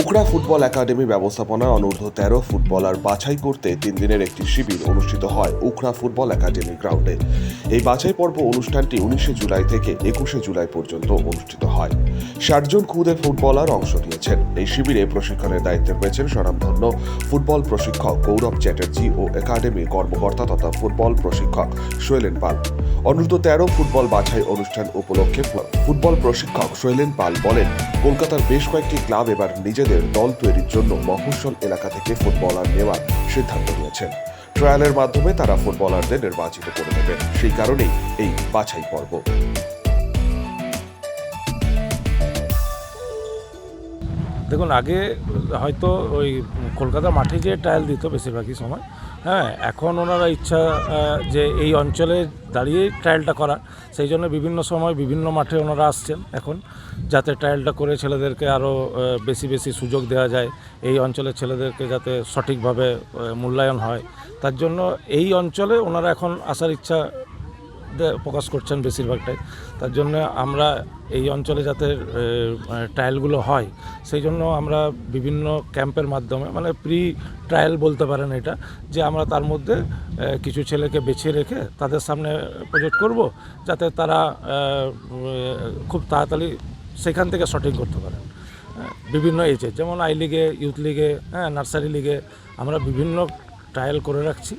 উকড়া football academy ব্যবস্থাপনায় অনূর্ধ্ব তেরো ফুটবলার বাছাই করতে তিন দিনের একটি শিবির অনুষ্ঠিত হয় উকড়া ফুটবল একাডেমি গ্রাউন্ডে। এই বাছাই পর্ব অনুষ্ঠানটি উনিশে জুলাই থেকে একুশে জুলাই পর্যন্ত অনুষ্ঠিত হয়। ষাটজন খুদে ফুটবলার অংশ নিয়েছেন। এই শিবিরে প্রশিক্ষণের দায়িত্বে রয়েছেন স্বনামধন্য ফুটবল প্রশিক্ষক গৌরব চ্যাটার্জি ও একাডেমি কর্মকর্তা তথা ফুটবল প্রশিক্ষক শৈলেন পাল। অনূর্ধ্ব তেরো ফুটবল বাছাই অনুষ্ঠান উপলক্ষে ফুটবল প্রশিক্ষক শৈলেন পাল বলেন, কলকাতার বেশ কয়েকটি ক্লাব এবার নিজেদের দল তৈরির জন্য মফস্বল এলাকা থেকে ফুটবলার নেওয়ার সিদ্ধান্ত নিয়েছেন। ট্রায়ালের মাধ্যমে তারা ফুটবলারদের নির্বাচিত করে নেবেন। সেই কারণেই এই বাছাই পর্ব দেখুন, আগে হয়তো ওই কলকাতা মাঠে যে ট্রায়াল দিত বেশিরভাগই সময়। হ্যাঁ এখন ওনারা ইচ্ছা যে এই অঞ্চলে দাঁড়িয়ে ট্রায়ালটা করা সেই জন্য বিভিন্ন সময় বিভিন্ন মাঠে ওনারা আসছেন এখন, যাতে ট্রায়ালটা করে ছেলেদেরকে আরও বেশি বেশি সুযোগ দেওয়া যায়। এই অঞ্চলের ছেলেদেরকে যাতে সঠিকভাবে মূল্যায়ন হয়। তার জন্য এই অঞ্চলে ওনারা এখন আসার ইচ্ছা প্রকাশ করছেন বেশিরভাগটাই। তার জন্য আমরা এই অঞ্চলে যাতে ট্রায়ালগুলো হয়, সেই জন্য আমরা বিভিন্ন ক্যাম্পের মাধ্যমে মানে প্রি ট্রায়াল বলতে পারেন এটা, যে আমরা তার মধ্যে কিছু ছেলেকে বেছে রেখে তাদের সামনে প্রজেক্ট করব, যাতে তারা খুব তাড়াতাড়ি সেখান থেকে শটিং করতে পারেন। বিভিন্ন এজে যেমন আই লিগে ইউথ লিগে হ্যাঁ নার্সারি লিগে আমরা বিভিন্ন ট্রায়াল করে রাখছি।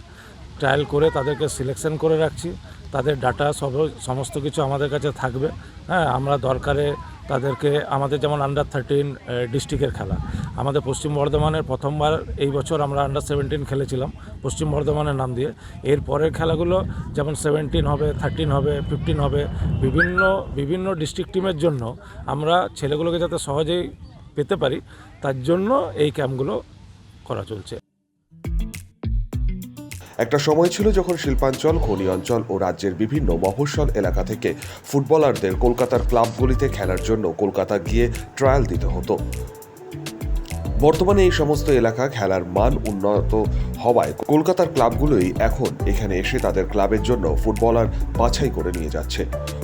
ট্রায়াল করে তাদেরকে সিলেকশন করে রাখছি। তাদের ডাটা সব, সমস্ত কিছু আমাদের কাছে থাকবে। হ্যাঁ আমরা দরকারে তাদেরকে, আমাদের যেমন আন্ডার থার্টিন ডিস্ট্রিক্টের খেলা। আমাদের পশ্চিম বর্ধমানের প্রথমবার এই বছর আমরা আন্ডার সেভেন্টিন খেলেছিলাম, পশ্চিম বর্ধমানের নাম দিয়ে। এর পরের খেলাগুলো যেমন সেভেন্টিন হবে থার্টিন হবে ফিফটিন হবে, বিভিন্ন বিভিন্ন ডিস্ট্রিক্ট টিমের জন্য আমরা ছেলেগুলোকে যাতে সহজেই পেতে পারি, তার জন্য এই ক্যাম্পগুলো করা চলছে। একটা সময় ছিল যখন শিল্পাঞ্চল খনি অঞ্চল ও রাজ্যের বিভিন্ন মফস্বল এলাকা থেকে ফুটবলারদের কলকাতার ক্লাবগুলিতে খেলার জন্য কলকাতা গিয়ে ট্রায়াল দিতে হতো। বর্তমানে এই সমস্ত এলাকা খেলার মান উন্নত হওয়ায় কলকাতার ক্লাবগুলোই এখন এখানে এসে তাদের ক্লাবের জন্য ফুটবলার বাছাই করে নিয়ে যাচ্ছে।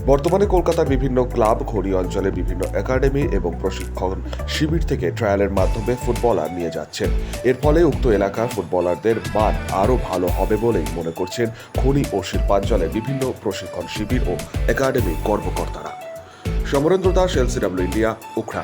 বর্তমানে কলকাতার বিভিন্ন ক্লাব খড়ি অঞ্চলে বিভিন্ন একাডেমি এবং প্রশিক্ষণ শিবির থেকে ট্রায়ালের মাধ্যমে ফুটবলার নিয়ে যাচ্ছেন এর ফলে উক্ত এলাকার ফুটবলারদের মান আরও ভালো হবে বলেই মনে করছেন খনি ও শিল্পাঞ্চলে বিভিন্ন প্রশিক্ষণ শিবির ও একাডেমি কর্মকর্তারা। Samarendra Das, LCW India, Ukhra.